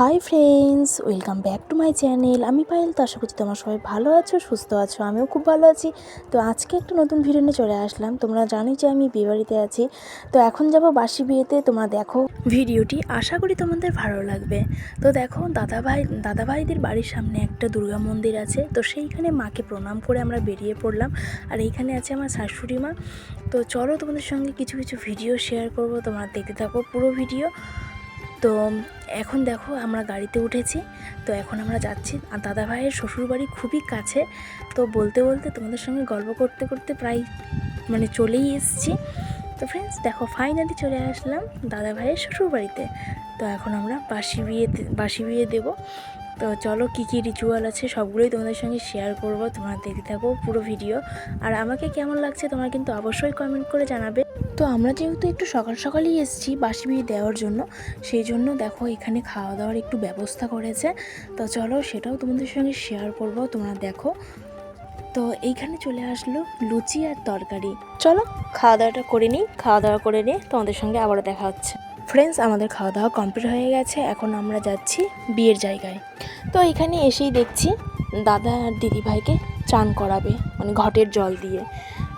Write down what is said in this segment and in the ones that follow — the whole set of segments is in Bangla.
Hi friends welcome back to my channel আমি পায়েল, তো আশা করছি তোমরা সবাই ভালো আছো, সুস্থ আছো, আমিও খুব ভালো আছি। তো আজকে একটা নতুন ভিডিও নিয়ে চলে আসলাম। তোমরা জানোই যে আমি বিয়েবাড়িতে আছি। তো এখন যাব বাসি বিয়েতে। তোমরা দেখো ভিডিওটি আশা করি তোমাদের ভালো লাগবে। তো দেখো, দাদাভাই, দাদাভাইদের বাড়ির সামনে একটা দুর্গা মন্দির আছে। তো সেইখানে মাকে প্রণাম করে আমরা বেরিয়ে পড়লাম। আর এইখানে আছে আমার শাশুড়ি মা। তো চলো তোমাদের সঙ্গে কিছু কিছু ভিডিও শেয়ার করব। তোমরা দেখতে থাকো পুরো ভিডিও তো এখন দেখো আমরা গাড়িতে উঠেছি, তো এখন আমরা যাচ্ছি। আর দাদা ভাইয়ের শ্বশুরবাড়ি খুবই কাছে, তো বলতে বলতে তোমাদের সঙ্গে গল্প করতে করতে প্রায় মানে চলেই এসেছি। তো ফ্রেন্ডস দেখো ফাইনালি চলে আসলাম দাদা ভাইয়ের শ্বশুরবাড়িতে। তো এখন আমরা বাসি বিয়ে বাসি বিয়ে দেবো। তো চলো কী কী রিচুয়াল আছে সবগুলোই তোমাদের সঙ্গে শেয়ার করব, তোমরা দেখতে থাকো পুরো ভিডিও আর আমাকে কেমন লাগছে তোমরা কিন্তু অবশ্যই কমেন্ট করে জানাবে। তো আমরা যেহেতু একটু সকাল সকালই এসেছি বাসি বিয়ে দেওয়ার জন্য, সেই জন্য দেখো এখানে খাওয়া দাওয়ার একটু ব্যবস্থা করেছে। তো চলো সেটাও তোমাদের সঙ্গে শেয়ার করব, তোমরা দেখো। তো এইখানে চলে আসলো লুচি আর তরকারি। চলো খাওয়া দাওয়াটা করে নিই, খাওয়া দাওয়া করে নিয়ে তোমাদের সঙ্গে আবারও দেখা হচ্ছে। ফ্রেন্ডস আমাদের খাওয়া দাওয়া কমপ্লিট হয়ে গেছে। এখন আমরা যাচ্ছি বিয়ের জায়গায়। তো এখানে এসেই দেখছি দাদা আর দিদিভাইকে চান করাবে মানে ঘটের জল দিয়ে।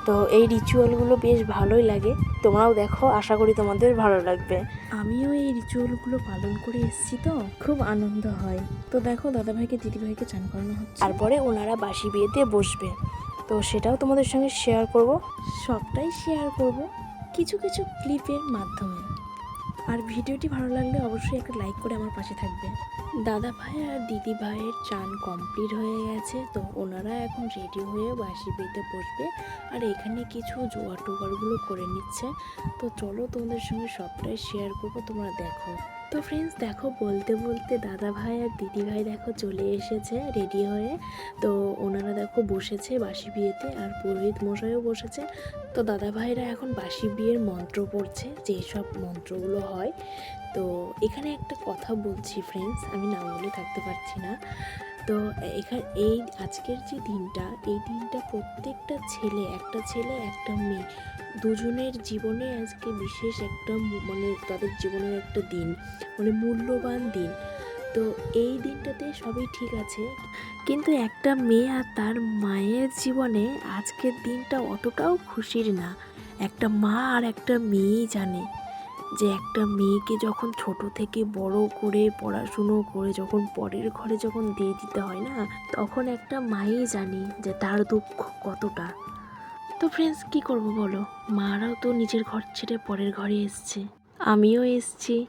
তো এই রিচুয়ালগুলো বেশ ভালোই লাগে। তোমরাও দেখো আশা করি তোমাদের ভালো লাগবে। আমিও এই রিচুয়ালগুলো পালন করে এসেছি তো খুব আনন্দ হয়। তো দেখো দাদাভাইকে দিদিভাইকে চান করানো হচ্ছে। তারপরে ওনারা বাসি বিয়েতে বসবে। তো সেটাও তোমাদের সঙ্গে শেয়ার করব। সবটাই শেয়ার করব। কিছু কিছু ক্লিপের মাধ্যমে। আর ভিডিওটি ভালো লাগলে অবশ্যই একটা লাইক করে আমার পাশে থাকবে। দাদা ভাই আর দিদি ভাইয়ের চান কমপ্লিট হয়ে গেছে, তো ওনারা এখন রেডি হয়ে বাসি বিয়েতে বসবে আর এখানে কিছু জোয়ার টোগারগুলো করে নিচ্ছে। তো চলো তোমাদের সঙ্গে সবটাই শেয়ার করব, তোমরা দেখো। তো ফ্রেন্ডস দেখো বলতে বলতে দাদা ভাই আর দিদি ভাই দেখো চলে এসেছে রেডি হয়ে। তো ওনারা দেখো বসেছে বাসি বিয়েতে আর পুরোহিত মশাইও বসেছে। তো দাদা ভাইরা এখন বাসি বিয়ের মন্ত্র পড়ছে, যেসব মন্ত্রগুলো হয়। তো এখানে একটা কথা বলছি ফ্রেন্ডস আমি না বলে থাকতে পারছি না। তো এখানে, এই আজকের যে দিনটা, এই দিনটা প্রত্যেকটা ছেলে, একটা ছেলে, একটা মেয়ে, দুজনের জীবনে আজকে বিশেষ একটা মানে তাদের জীবনের একটা দিন মানে মূল্যবান দিন। তো এই দিনটাতে সবই ঠিক আছে। কিন্তু একটা মেয়ে আর তার মায়ের জীবনে আজকের দিনটা অতটাও খুশির না। একটা মা আর একটা মেয়েই জানে যে একটা মেয়েকে যখন ছোট থেকে বড় করে পড়াশুনো করে যখন পরের ঘরে যখন দিয়ে দিতে হয় না, তখন একটা মাই জানি যে তার দুঃখ কতটা। তো ফ্রেন্ডস কি করব বলো? মারাও তো নিজের ঘর ছেড়ে পরের ঘরে এসছে। আমিও এসছি।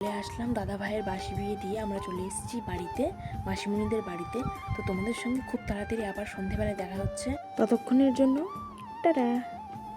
চলে আসলাম দাদা ভাইয়ের বাসি বিয়ে দিয়ে আমরা চলে এসেছি বাড়িতে, মাসিমণিদের বাড়িতে। তো তোমাদের সঙ্গে খুব তাড়াতাড়ি আবার সন্ধেবেলায় দেখা হচ্ছে। ততক্ষণের জন্য। টাটা।